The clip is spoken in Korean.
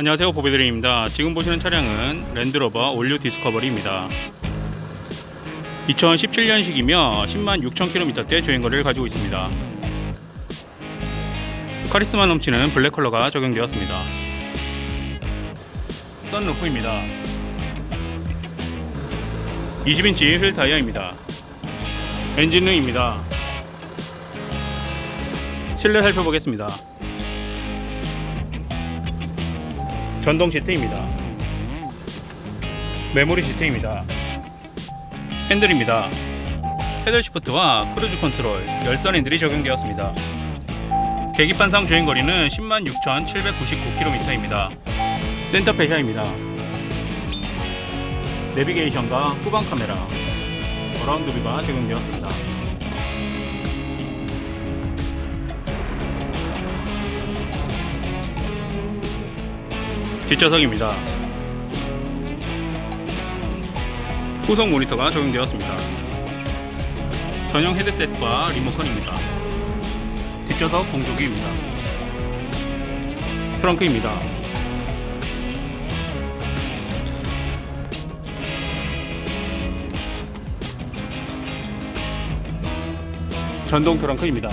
안녕하세요 보배드림입니다. 지금 보시는 차량은 랜드로버 올류 디스커버리입니다. 2017년식이며 10만 6천 킬로미터대 주행거리를 가지고 있습니다. 카리스마 넘치는 블랙 컬러가 적용되었습니다. 썬루프입니다. 20인치 휠 타이어입니다. 엔진룸입니다. 실내 살펴보겠습니다 전동 시트입니다. 메모리 시트입니다. 핸들입니다. 패들 시프트와 크루즈 컨트롤, 열선 핸들이 적용되었습니다. 계기판상 주행 거리는 106,799km입니다. 센터페시아입니다. 내비게이션과 후방 카메라, 어라운드 뷰가 적용되었습니다. 뒷좌석입니다. 후속 모니터가 적용되었습니다. 전용 헤드셋과 리모컨입니다. 뒷좌석 공조기입니다. 트렁크입니다. 전동 트렁크입니다.